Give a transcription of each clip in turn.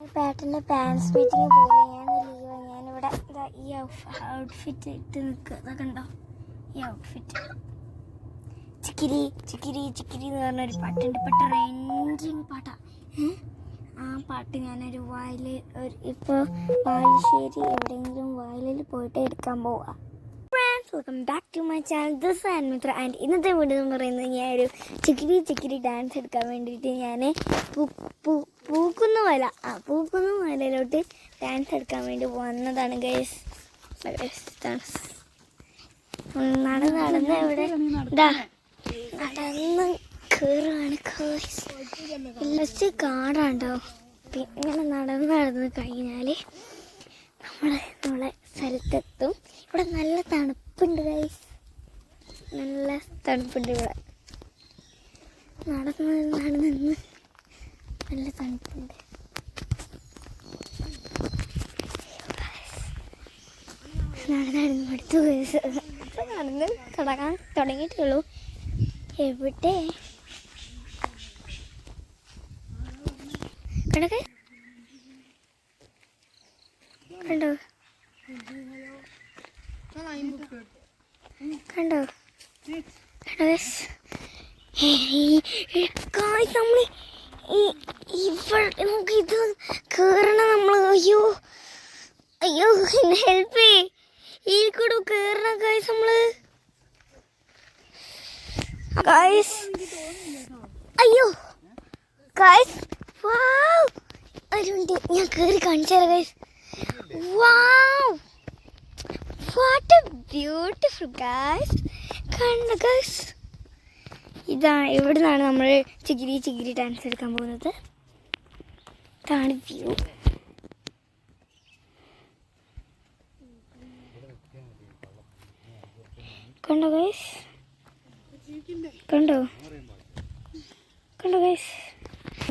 പേട്ടന്റെ parents meeting പോലെ ഞാൻ leave ഞാനിവിടെ ഇതാ ഈ ഔട്ട്ഫിറ്റ് ഇട്ട് നിൽക്കുക ഇതൊക്കെ ഉണ്ടോ ഈ ഔട്ട്ഫിറ്റ് ചിക്കിരി ചിക്കിരി ചിക്കിരി എന്ന് പറഞ്ഞൊരു പാട്ടുണ്ട് ഇപ്പം ട്രെൻഡിങ് പാട്ടാ. ആ പാട്ട് ഞാനൊരു വയലിൽ ഒരു ഇപ്പോൾ ബാലുശ്ശേരി എവിടെയെങ്കിലും വയലിൽ പോയിട്ട് എടുക്കാൻ പോവാം. Welcome back to my channel this and Mitra and ഇന്നത്തെ വീഡിയോ എന്ന് പറയുന്നത് ഞാനൊരു ചിക്കിരി ചിക്കിരി ഡാൻസ് എടുക്കാൻ വേണ്ടിയിട്ട് ഞാൻ പൂക്കുന്ന മല ആ പൂക്കുന്ന മലയിലോട്ട് ഡാൻസ് എടുക്കാൻ വേണ്ടി വന്നതാണ് ഗൈസ് നടന്ന് നടന്ന് ഇവിടെ നടന്ന് കയറുകയാണ് ഇല്ലച്ച് കാടാണ്ടോ? ഇങ്ങനെ നടന്ന് നടന്ന് കഴിഞ്ഞാൽ നമ്മളെ നമ്മളെ സ്ഥലത്തെത്തും. ഇവിടെ നല്ല തണുപ്പുണ്ട് ഗൈസ് നല്ല തണുപ്പുണ്ട് ഇവിടെ. നടന്ന് നടന്ന് നല്ല തണുപ്പുണ്ട്. നടന്നായിരുന്നു അടുത്ത ഗൈസ് ഇപ്പം നടന്ന് തുടങ്ങാൻ തുടങ്ങിയിട്ടുള്ളൂ. എവിടെ? കണക്ക്? കണ്ടോ? കണ്ടോ? കണ്ടോ കായ് നമ്മൾ ഇവിടെ നമുക്ക് ഇത് കേറണം നമ്മൾ അയ്യോ. അയ്യോ ഹെൽപ്പ് ചെയ്യേ. ഈ കൂടെ കേറണം കായസ് നമ്മൾ. കായസ് അയ്യോ. കായസ് വാവ് ഒരു ഞാൻ കേറി കാണിച്ചു തരാം guys wow what a beautiful guys കണ്ട ഗായ്സ് ഇതാ ഇവിടെ നിന്നാണ് നമ്മൾ ചിഗിരി ചിഗിരി ഡാൻസ് എടുക്കാൻ പോകുന്നത്. ഇതാണ് വ്യൂ കണ്ടോ ഗൈസ് കണ്ടോ? കണ്ടോ ഗൈസ്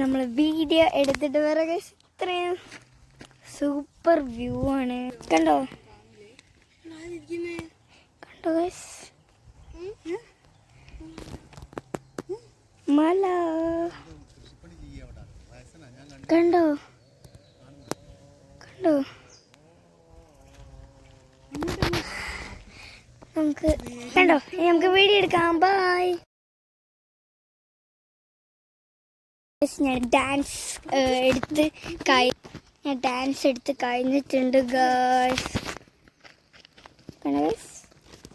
നമ്മൾ വീഡിയോ എടുത്തിട്ട് വേറെ ഗൈസ് ഇത്രയും സൂപ്പർ വ്യൂ ആണ്. കണ്ടോ? കണ്ടോ ഗൈസ് മല കണ്ടോ കണ്ടോ നമുക്ക് കണ്ടോ? നമുക്ക് വീഡിയോ എടുക്കാം. ബൈ ഞാൻ ഡാൻസ് എടുത്ത് കഴി ഞാൻ ഡാൻസ് എടുത്ത് കഴിഞ്ഞിട്ടുണ്ട് ഗേൾസ്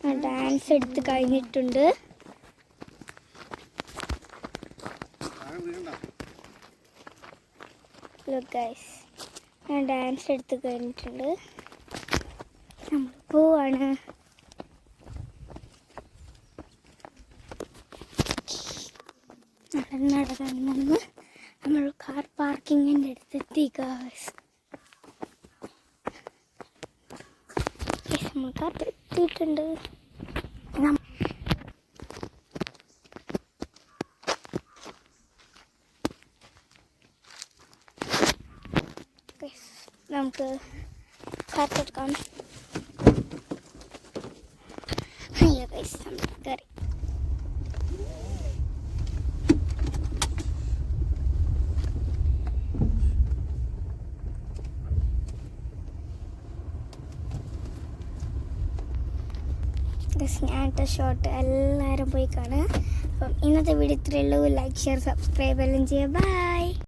ഞാൻ ഡാൻസ് എടുത്ത് കഴിഞ്ഞിട്ടുണ്ട്. ലുക്ക് ഗൈസ് ഞാൻ ഡാൻസ് എടുത്ത് കഴിഞ്ഞിട്ടുണ്ട്. നമ്മൾ പോവാണ്. നടന്ന് നടന്ന് നമ്മൾ കാർ പാർക്കിങ്ങിന്റെ അടുത്തെത്തി ഗായ്സ് നമ്മൾ കാർ എത്തിയിട്ടുണ്ട്. നമുക്ക് കാത്തെടുക്കാം. അയ്യോ ഗൈസ് കയറി ഗൈസ് ഞാനിട്ട ഷോട്ട് എല്ലാവരും പോയി കാണുക. അപ്പം ഇന്നത്തെ വീഡിയോ ഇത്രയേ ഉള്ളൂ. ലൈക്ക് ഷെയർ സബ്സ്ക്രൈബ് എല്ലാം ചെയ്യുക. ബൈ